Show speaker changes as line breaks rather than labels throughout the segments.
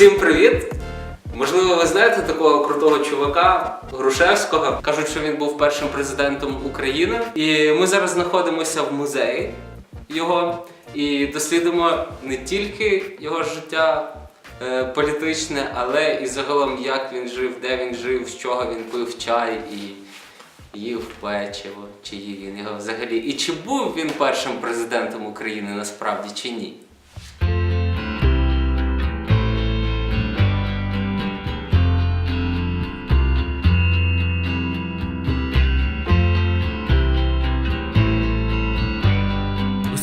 Всім привіт! Можливо, ви знаєте такого крутого чувака Грушевського. Кажуть, що він був першим президентом України. І ми зараз знаходимося в музеї його і дослідимо не тільки його життя е, політичне, але і загалом як він жив, де він жив, з чого він пив чай і їв печиво, чи їв він його взагалі. І чи був він першим президентом України насправді чи ні?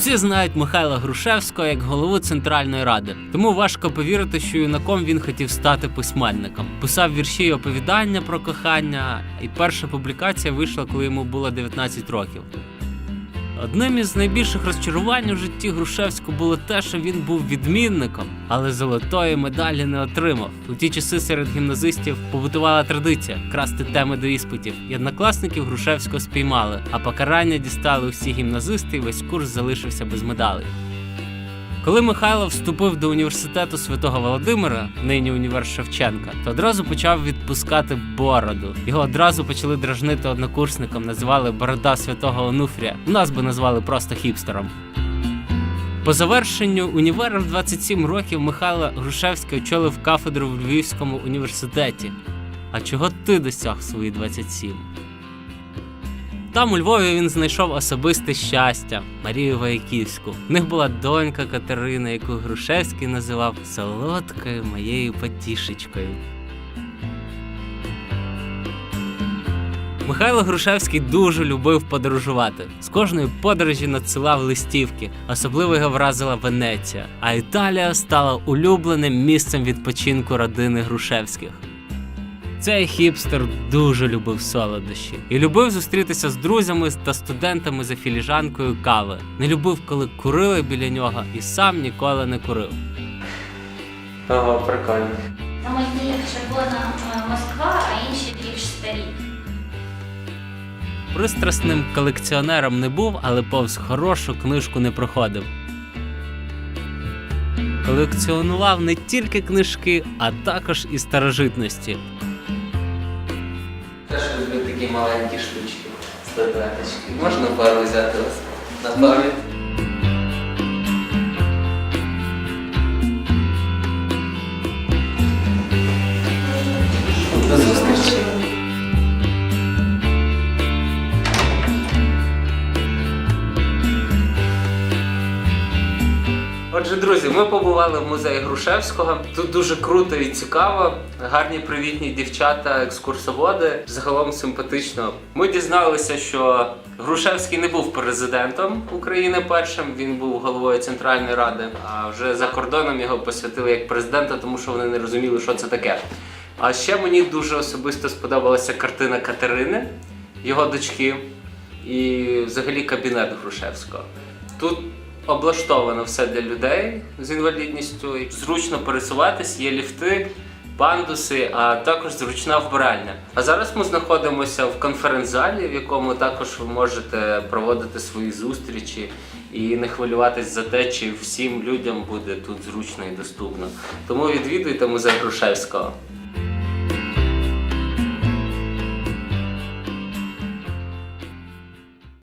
Усі знають Михайла Грушевського як голову Центральної Ради, тому важко повірити, що юнаком він хотів стати письменником. Писав вірші і оповідання про кохання, і перша публікація вийшла, коли йому було 19 років. Одним із найбільших розчарувань у житті Грушевського було те, що він був відмінником, але золотої медалі не отримав. У ті часи серед гімназистів побутувала традиція красти теми до іспитів. І однокласників Грушевського спіймали, а покарання дістали усі гімназисти, і весь курс залишився без медалей. Коли Михайло вступив до університету Святого Володимира, нині універ Шевченка, то одразу почав відпускати бороду. Його одразу почали дражнити однокурсникам, називали Борода Святого Онуфрія. У нас би назвали просто хіпстером. По завершенню універа в 27 років Михайло Грушевський очолив кафедру в Львівському університеті. А чого ти досяг свої 27? Там у Львові він знайшов особисте щастя Марію Ваяківську. В них була донька Катерина, яку Грушевський називав солодкою моєю потішечкою. Михайло Грушевський дуже любив подорожувати. З кожної подорожі надсилав листівки. Особливо його вразила Венеція, а Італія стала улюбленим місцем відпочинку родини Грушевських. Цей хіпстер дуже любив солодощі і любив зустрітися з друзями та студентами за філіжанкою кави. Не любив, коли курили біля нього, і сам ніколи не курив. Ого, прикольно.
Там одні червона Москва, а інші більш старі.
Пристрасним колекціонером не був, але повз хорошу книжку не проходив. Колекціонував не тільки книжки, а також і старожитності. Люблю такі маленькі штучки, статуеточки. Можна пару взяти вас на пам'ять? Отже, друзі, ми побували в музеї Грушевського. Тут дуже круто і цікаво. Гарні привітні дівчата, екскурсоводи. Загалом симпатично. Ми дізналися, що Грушевський не був президентом України першим. Він був головою Центральної Ради. А вже за кордоном його посвятили як президента, тому що вони не розуміли, що це таке. А ще мені дуже особисто сподобалася картина Катерини, його дочки, і взагалі кабінет Грушевського. Тут облаштовано все для людей з інвалідністю. Зручно пересуватись, є ліфти, пандуси, а також зручна вбиральня. А зараз ми знаходимося в конференц-залі, в якому також ви можете проводити свої зустрічі і не хвилюватись за те, чи всім людям буде тут зручно і доступно. Тому відвідуйте музей Грушевського.